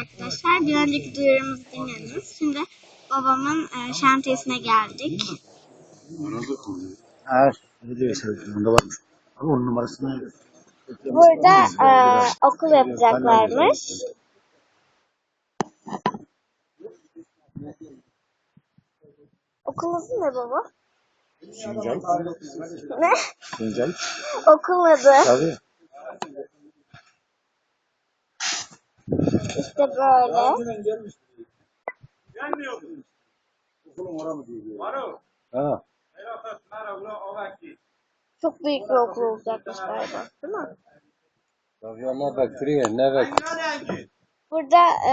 arkadaşlar. Bir önceki duyurumuzu dinlediniz. Şimdi babamın e, şantiyesine geldik. Ha, ne diyor sen? Bunda onun numarasını Burada e, okul yapacaklarmış. Okulun adı ne baba? Sincay. Ne? Sincay. Okul adı. Tabii. İşte böyle. Ha. Çok büyük bir okul olacakmış galiba. Değil mi? Tabii ama bekliyor. Ne bekliyor? Burada e,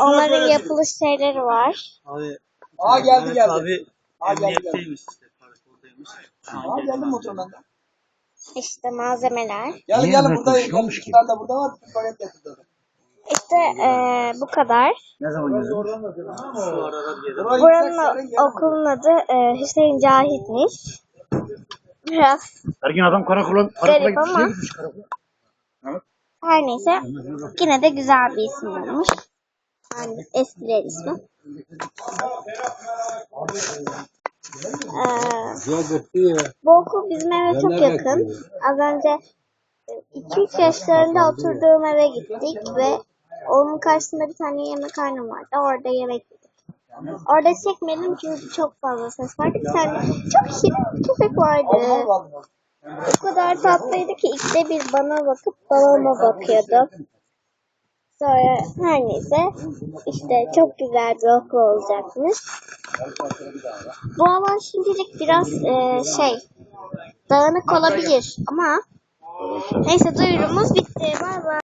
onların yapılış şeyleri var. Abi, Aa geldi geldi. Abi Aa, geldi, emniyetteymiş işte an Aa geldi. geldim motorundan da. İşte malzemeler. Gelin gelin? Ben de burada var. Bir paket getirdim. E, bu kadar. Ne zaman geldin? Buranın okulun adı e, Hüseyin Cahit'miş. Biraz Her gün adam karakola, Garip karakola ama. gitmiş karakola. her neyse yine de güzel bir isim olmuş. Yani eskiler ismi. Ee, bu okul bizim eve çok yakın. Az önce 2-3 yaşlarında oturduğum eve gittik ve onun karşısında bir tane yemekhane vardı. Orada yemek yedik. Orada çekmedim çünkü çok fazla ses vardı. Bir tane çok şirin bir köpek vardı. O kadar tatlıydı ki ikide bir bana bakıp babama bakıyordu. Sonra her neyse işte çok güzel bir okul olacakmış. Bu alan şimdilik biraz e, şey dağınık olabilir ama neyse duyurumuz bitti. Bay bay.